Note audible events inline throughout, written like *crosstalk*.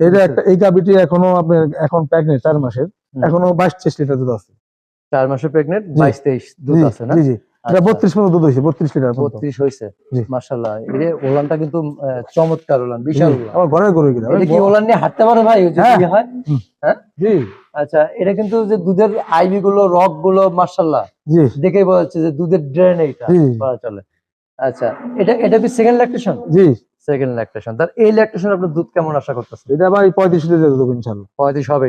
এটা একটা এই গাবিটি এখনও আপনার এখন প্রেগনেন্ট চার মাসের। এখনও বাইশ তেইশ লিটার দুধ আছে। চার মাসে প্রেগনেন্ট বাইশ তেইশ দুধ জি, আছে না? জি জি। এটা আচ্ছা, বত্রিশ মতো দুধ হয়েছে বত্রিশ লিটার বত্রিশ হয়েছে ওলানটা কিন্তু চমৎকার ওলান বিশাল জি, আমার ঘরের গরু কিনা কি ওলান নিয়ে হাঁটতে পারে ভাই? হ্যাঁ। ইয়ে জি। আচ্ছা এটা কিন্তু যে দুধের আইবি গুলো রকগুলো মার্শাল্লাহ জি। দেখেই বোঝা যাচ্ছে যে দুধের ড্রেন এইটা চলে। আচ্ছা এটা এটা কি সেকেন্ড ল্যাকটেশন জি। সেকেন্ড ল্যাকটেশন তার এই ল্যাকটেশন আপনার দুধ কেমন আশা এটা ভাই লিটার হবে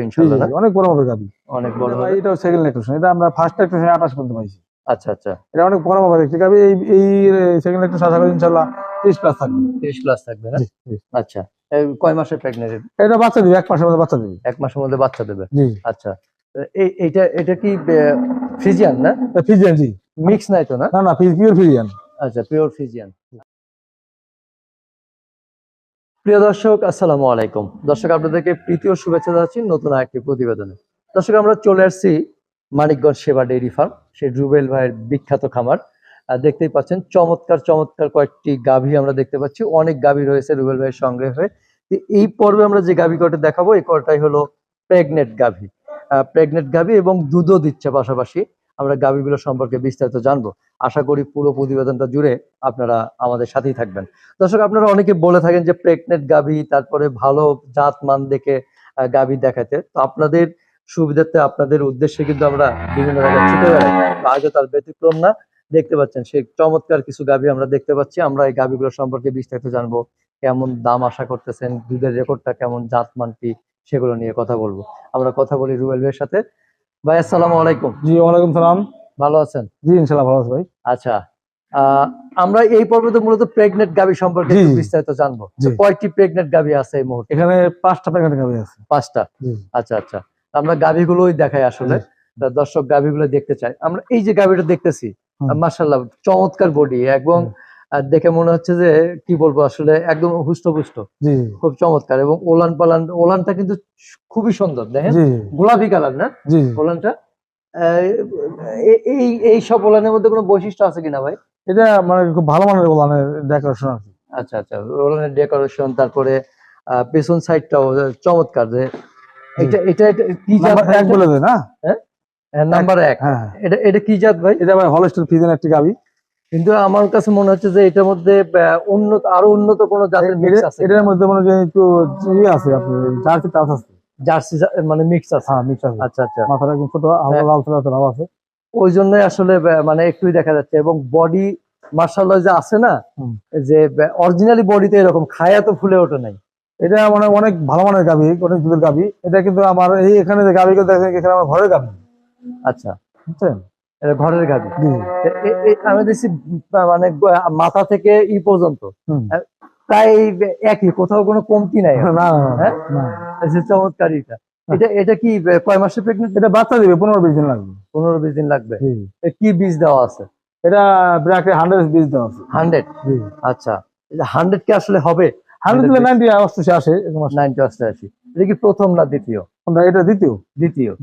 অনেক বড় মাপের গাবি অনেক বড় হবে। এটা সেকেন্ড ল্যাকটেশন এটা আমরা ফার্স্ট ল্যাকটেশন আঠাশ পর্যন্ত পাইছি। আচ্ছা আচ্ছা। এটা অনেক বড় মাপের একটি গাবি এই এই সেকেন্ড ল্যাকটেশন আশা করি ইনশাল্লাহ ত্রিশ প্লাস থাকবে। তিরিশ প্লাস থাকবে না? জি, জি। আচ্ছা কয় মাসের প্রেগনেন্ট এটা বাচ্চা দিবে এক মাসের মধ্যে বাচ্চা দিবে। এক মাসের মধ্যে বাচ্চা দেবে? আচ্ছা এই এইটা এটা কি ফ্রিজিয়ান না? ফিজিয়ান জি। মিক্স নাই তো না? না না পিওর আচ্ছা পিওর ফিজিয়ান প্রিয় দর্শক, আসসালামু আলাইকুম। দর্শক, আপনাদেরকে প্রীতীয় শুভেচ্ছা জানাচ্ছি নতুন আরেকটি প্রতিবেদনে। দর্শক, আমরা চলে আসছি মানিকগঞ্জ সেবা ডেইরি ফার্ম, সেই রুবেল ভাইয়ের বিখ্যাত খামার। দেখতেই পাচ্ছেন, চমৎকার চমৎকার কয়েকটি গাভী আমরা দেখতে পাচ্ছি। অনেক গাভী রয়েছে রুবেল ভাইয়ের সংগ্রহে। হয়ে এই পর্বে আমরা যে গাভী কটা দেখাবো, এই কটাই হলো প্রেগনেন্ট গাভী। প্রেগনেন্ট গাভী এবং দুধও দিচ্ছে পাশাপাশি। আমরা গাভীগুলো সম্পর্কে বিস্তারিত জানব। আশা করি পুরো প্রতিবেদনটা জুড়ে আপনারা আমাদের সাথেই থাকবেন। দর্শক, আপনারা অনেকে বলে থাকেন যে প্রেগনেন্ট গাভী তারপরে ভালো জাত মান দেখে গাভী দেখাতে। তো আপনাদের সুবিধার্থে আপনাদের উদ্দেশ্যে কিন্তু আমরা বিভিন্ন জায়গায় ছুটে বেড়াই। তার ব্যতিক্রম না। দেখতে পাচ্ছেন, সেই চমৎকার কিছু গাভী আমরা দেখতে পাচ্ছি। আমরা এই গাভীগুলো সম্পর্কে বিস্তারিত জানব। কেমন দাম আশা করতেছেন? দুধের রেকর্ডটা কেমন? জাত মান কি? সেগুলো নিয়ে কথা বলব। আমরা কথা বলি রুবেল ভাইয়ের সাথে। ভাই আসসালামু আলাইকুম। জি ওয়ালাইকুম সালাম। ভালো আছেন? জি ইনশাল্লাহ ভালো আছে ভাই। আচ্ছা আমরা এই পর্বে তো মূলত প্রেগনেন্ট গাভী সম্পর্কে একটু বিস্তারিত জানব। জি। কয়েকটি প্রেগনেন্ট গাভী আছে এই মুহূর্তে? এখানে পাঁচটা প্যাকেট গাবি আছে। পাঁচটা? আচ্ছা আচ্ছা। আমরা গাভীগুলোই দেখাই আসলে। দর্শক গাভীগুলো দেখতে চাই। আমরা এই যে গাভীটা দেখতেছি। মার্শাল্লাহ চমৎকার বডি এবং আহ, দেখে মনে হচ্ছে যে কি বলব আসলে একদম হুষ্টপুষ্ট খুব চমৎকার এবং ওলান পালান ওলানটা কিন্তু খুবই সুন্দর দেখেন? গোলাপি কালার না? ওলানটা। এই এই সব ওলানের মধ্যে কোনো বৈশিষ্ট্য আছে কিনা ভাই? এটা মানে খুব ভালো মানের বলানের ডেকোরেশন আর আচ্ছা আচ্ছা ওলানের ডেকোরেশন তারপরে পেছন সাইডটাও চমৎকার যে এটা এটা কি জাত? এক বলে দেয় না? হ্যাঁ? নাম্বার এক। হ্যাঁ হ্যাঁ। এটা এটা কি জাত ভাই? এটা ভাই হলস্টের ফিজেন একটি গাবি। কিন্তু আমার কাছে মনে হচ্ছে যে এটার মধ্যে উন্নত আরও উন্নত কোন জাতের মিক্স আছে। এটার মধ্যে মনে হয় একটু ইয়ে আছে জার্সি টাচ আছে। জার্সি মানে মিক্স আছে। হ্যাঁ মিক্স আছে। আচ্ছা আচ্ছা। মাথাটা একদম ছোট হালকা হ্যাঁ। লাল ছোট লাভ আছে। ওই জন্যই আসলে মানে একটুই দেখা যাচ্ছে। এবং বডি মার্শাল্লাহ যে আছে না। যে অরিজিনালি বডিতে এরকম খায়া তো ফুলে ওঠে নাই। এটা মানে অনেক ভালো মানের গাবি অনেক দুধের গাবি এটা কিন্তু আমার এই এখানে যে গাবিগুলো দেখেন এখানে আমার ঘরের গাবি আচ্ছা। বুঝছেন? ঘরের এ- আমি দেখছি মানে মাথা থেকে ই পর্যন্ত। প্রায় একই কোথাও কোনো কমতি নাই। হ্যাঁ? চমৎকার এটা। এটা এটা কি কয় মাসে প্রেগনেন্ট এটা বাচ্চা দিবে পনেরো বিশ দিন লাগবে। পনেরো বিশ দিন লাগবে। কি বীজ দেওয়া আছে? এটা ব্র্যাকে হান্ড্রেড বিশ দেওয়া আছে। হান্ড্রেড? আচ্ছা। হান্ড্রেড কি আসলে হবে? হান্ড্রেড নাইনটি সে আসে। নাইনটি অষ্টআশি। এটা কি প্রথম না দ্বিতীয়? এটা দ্বিতীয়। দ্বিতীয়।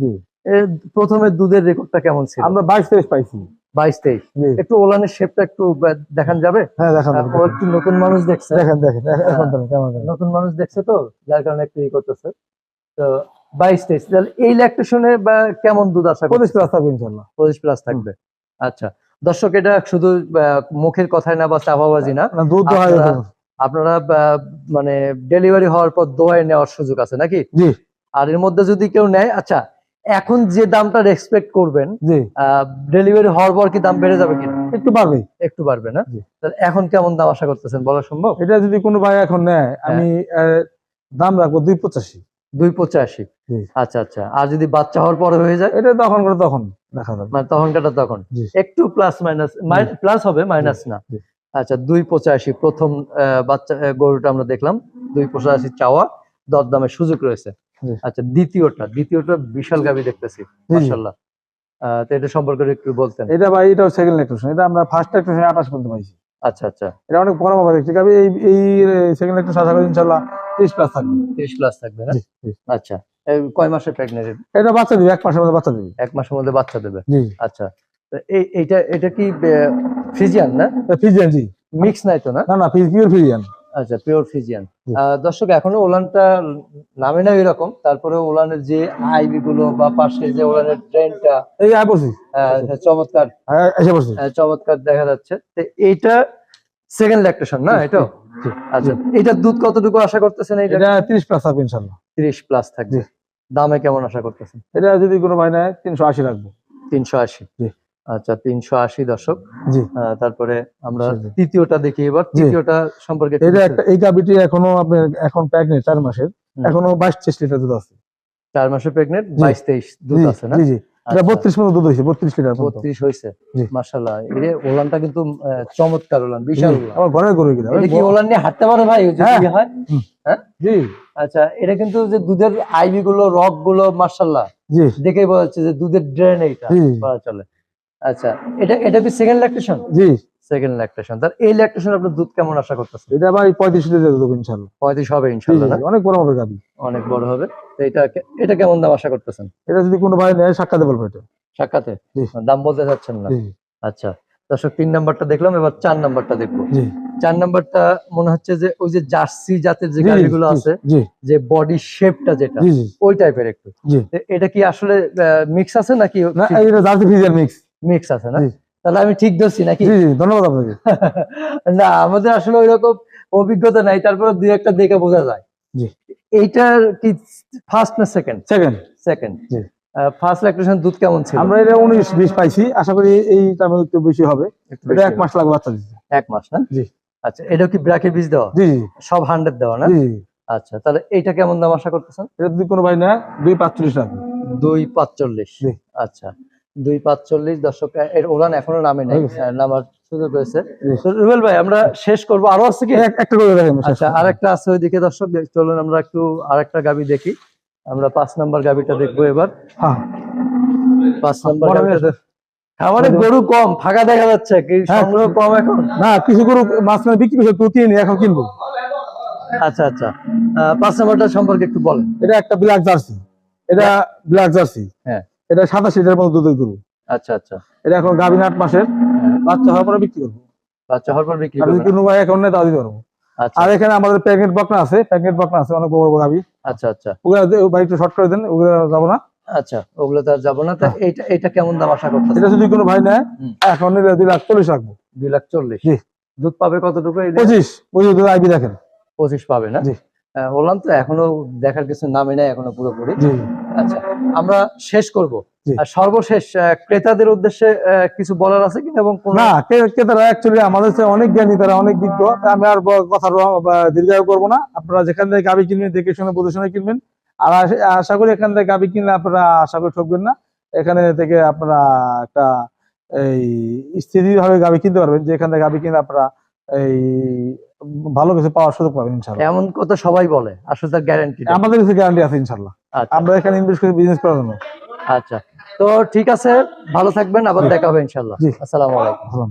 প্রথমে দুধের রেকর্ডটা কেমন ছিল? আমরা বাইশ তেইশ পাইছি। বাইশ তেইশ। একটু ওলানের শেপটা একটু দেখান যাবে? হ্যাঁ দেখান একটু নতুন মানুষ দেখছে। দেখেন হ্যাঁ। দেখেন নতুন মানুষ দেখছে তো যার কারণে একটু ই করতেছে। তো বাইশ তেইশ তাহলে এই ল্যাকটেশনে বা কেমন দুধ আশা পঁচিশ প্লাস থাকবে ইনশাল্লাহ পঁচিশ প্লাস থাকবে। আচ্ছা। দর্শক এটা শুধু মুখের কথাই না বা চাপাবাজি না। দুধ আপনারা- মানে ডেলিভারি হওয়ার পর দোয়ায় নেওয়ার সুযোগ আছে নাকি? জি। আর এর মধ্যে যদি কেউ নেয় আচ্ছা এখন যে দামটা রেসপেক্ট করবেন ডেলিভারি হওয়ার পর কি দাম বেড়ে যাবে কিনা? একটু বাড়বে। একটু বাড়বে না? তাহলে এখন কেমন দাম আশা করতেছেন? বলা সম্ভব? এটা যদি কোনো ভাই এখন নেয় হ্যাঁ। আমি দাম রাখব দুই পঁচাশি। দুই পঁচাশি? আচ্ছা আচ্ছা। আর যদি বাচ্চা হওয়ার পরে হয়ে যায়? এটা তখন করে তখন দেখা যাবে। মানে তখন? কাটা তখন একটু প্লাস মাইনাস প্লাস হবে মাইনাস না। আচ্ছা দুই পঁচাশি। প্রথম বাচ্চা গরুটা আমরা দেখলাম। দুই পঁচাশি চাওয়া। দরদামের সুযোগ রয়েছে। আচ্ছা দ্বিতীয়টা দ্বিতীয়টা বিশাল গাবি দেখতেছি আহ, তো এটা সম্পর্কে একটু বলতেন। এটা ভাই এটাও সেকেন্ড লেকটেশন এটা আমরা ফার্স্ট লেকটেশন আঠাশ পর্যন্ত পাইছি। আচ্ছা আচ্ছা। এটা অনেক বড় গাবি এই এই সেকেন্ড লেকটেশন আশা করি ইনশাল্লাহ ত্রিশ প্লাস থাকবে। তিরিশ প্লাস থাকবে না। আচ্ছা কয় মাসের প্রেগনেন্ট এটা বাচ্চা দিবে এক মাসের মধ্যে বাচ্চা দিবে। এক মাসের মধ্যে বাচ্চা দেবে? জি। আচ্ছা তো এই এইটা এটা কি ফ্রিজিয়ান না? ফিজিয়ান জি। মিক্স নাই তো না? না না পিওর ফিজিয়ান আচ্ছা পিওর ফিজিয়ান। দর্শক এখনও ওলানটা নামে না এরকম তারপরে ওলানের যে আইবি গুলো বা পাশে যে ওলানের ট্রেনটা এই আয় পড়ছি চমৎকার। আয় এসে চমৎকার দেখা যাচ্ছে। তো এইটা সেকেন্ড ল্যাকটেশন না এটা? আচ্ছা এটার দুধ কতটুকু আশা করতেছেন এইটা? এটা তিরিশ প্লাস থাকবে ইনশাল্লাহ। তিরিশ প্লাস থাকবে। দামে কেমন আশা করতেছেন? এটা যদি কোনো ভাই তিনশো আশি রাখব তিনশো আশি। জি। আচ্ছা তিনশো আশি দশক। তারপরে আমরা জি। তৃতীয়টা দেখি এবার। তৃতীয়টা সম্পর্কে এটা একটা এই গাবিটি এখনও আপনার এখন প্রেগনেন্ট চার মাসের। এখনও বাইশ তেইশ লিটার দুধ আছে। চার মাসের প্রেগনেন্ট। বাইশ তেইশ দুধ আছে না? এটা আচ্ছা, বত্রিশ মতো দুধ হয়েছে বত্রিশ লিটার বত্রিশ হয়েছে। মাসাল্লাহ এর ওলানটা কিন্তু চমৎকার ওলান বিশাল আমার ঘরের গরু কি ওলান নিয়ে হাঁটতে পারো ভাই যদি হ্যাঁ। ইয়ে জি। আচ্ছা এটা কিন্তু যে দুধের আইবি গুলো রকগুলো মার্শাল্লাহ জি। দেখেই বোঝা যাচ্ছে যে দুধের ড্রেন এইটা চলে। আচ্ছা এটা এটা কি সেকেন্ড ল্যাকটেশন জি। সেকেন্ড ল্যাকটেশন তার এই ল্যাকটেশন আপনার দুধ কেমন আশা করতেছে এটা ভাই পঁয়ত্রিশ লিটার দুধ ইনশাল্লাহ পঁয়ত্রিশ হবে জি, অনেক বড় হবে গাবি অনেক বড় হবে। তো এটা এটা কেমন দাম আশা করতেছেন? এটা যদি কোনো ভাই নেয় সাক্ষাতে বলব এটা। সাক্ষাতে? দাম বলতে চাচ্ছেন না? আচ্ছা দর্শক তিন নাম্বারটা দেখলাম এবার চার নাম্বারটা দেখব। চার নাম্বারটা মনে হচ্ছে যে ওই যে জার্সি জাতের যে গাড়িগুলো আছে যে বডি শেপটা যেটা ওই টাইপের একটু। এটা কি আসলে মিক্স আছে নাকি না এটা জার্সি ফ্রিজিয়ান মিক্স মিক্স আছে না? তাহলে আমি ঠিক ধরছি নাকি? ধন্যবাদ আপনাকে। *laughs* না আমাদের আসলে ওই রকম অভিজ্ঞতা নাই তারপরে দুই একটা দেখে বোঝা যায়। জি। এইটার কি ফার্স্ট না সেকেন্ড সেকেন্ড সেকেন্ড জি। ফার্স্ট ল্যাকটেশন দুধ কেমন ছিল? আমরা এটা পাইছি আশা করি এই টাইমে একটু বেশি হবে। এটা এক মাস লাগবে বাচ্চা দিতে। এক মাস না? জি। আচ্ছা এটা কি ব্র্যাকের বীজ দেওয়া? জি সব হান্ড্রেড দেওয়া না? জি আচ্ছা তাহলে এইটা কেমন দাম আশা করতেছেন? এটা যদি কোনো ভাই দুই পাঁচচল্লিশ রাখবে দুই পাঁচচল্লিশ। জি। আচ্ছা। দুই পাঁচচল্লিশ দর্শক এর ওলান এখনও নামে নাই হয়ে নামার সুযোগ রয়েছে। রুবেল ভাই আমরা শেষ করব। আরও আছে কি? একটা করে দেখেন আচ্ছা আরেকটা আছে ওইদিকে দর্শক চলুন আমরা একটু আরেকটা গাবি দেখি। আমরা পাঁচ নাম্বার গাবিটা দেখব এবার। হ্যাঁ। পাঁচ নাম্বার গাবিটা হয়ে। আমাদের গরু কম ফাঁকা দেখা যাচ্ছে কি। সংগ্রহ কম এখন? না কিছু গরু মাছ মানে বিক্রি করছে কিনি এখন কিনবো। আচ্ছা আচ্ছা। পাঁচ নাম্বারটা সম্পর্কে একটু বলেন। এটা একটা ব্ল্যাক জার্সি এটা ব্ল্যাক জার্সি হ্যাঁ। এটা সাতাশ লিটার মতো দুধের গরু আচ্ছা আচ্ছা। এটা এখন গাভিন আট মাসের। হ্যাঁ, বাচ্চা হওয়ার পরে বিক্রি করব। বাচ্চা হওয়ার পর বিক্রি করবেন। কোনো ভাই এখন নেই দিতে পারব। আচ্ছা। আর এখানে আমাদের প্যাকেট বকনা আছে প্যাকেট বকনা আছে অনেক বড় বড় গাভি। আচ্ছা আচ্ছা। ওগুলো দে- ভাই একটু শর্ট করে দেন ওগুলো যাব না। আচ্ছা ওগুলো তো আর যাব না। তা এইটা এটা কেমন দাম আশা এটা যদি কোনো ভাই নেয় এখন দুই লাখ চল্লিশ রাখব। দুই লাখ চল্লিশ। জি। দুধ পাবে কতটুকু পঁচিশ। পঁচিশ দুধ আইবি দেখেন। পঁচিশ পাবে না? জি। বললাম তো এখনও দেখার কিছু নামে নাই এখনও পুরোপুরি। আচ্ছা। আমরা শেষ করব। সর্বশেষ ক্রেতাদের উদ্দেশ্যে কিছু বলার আছে কিনা এবং না ক্রেতারা অ্যাকচুয়ালি আমাদের অনেক জ্ঞানী তারা অনেক বিজ্ঞ। আমি আর কথা দীর্ঘায়ু করব না। আপনারা যেখান থেকে গাবি কিনবেন দেখে শুনে বুঝে শুনে কিনবেন। আর আশা করি এখান থেকে গাবি কিনলে আপনারা আশা করি ঠকবেন না। এখানে থেকে আপনারা একটা এই স্থিতি ভাবে গাবি কিনতে পারবেন। যে এখান থেকে গাবি কিনলে আপনারা এই ভালো কিছু পাওয়ার সুযোগ পাবেন ইনশাল্লাহ এমন কথা সবাই বলে আসলে গ্যারান্টি আমাদের কাছে গ্যারান্টি আছে ইনশাল্লাহ আমরা এখানে ইনভেস্ট করে বিজনেস করার জন্য। আচ্ছা। তো ঠিক আছে ভালো থাকবেন আবার দেখা হবে ইনশাল্লাহ। আসসালামু আলাইকুম।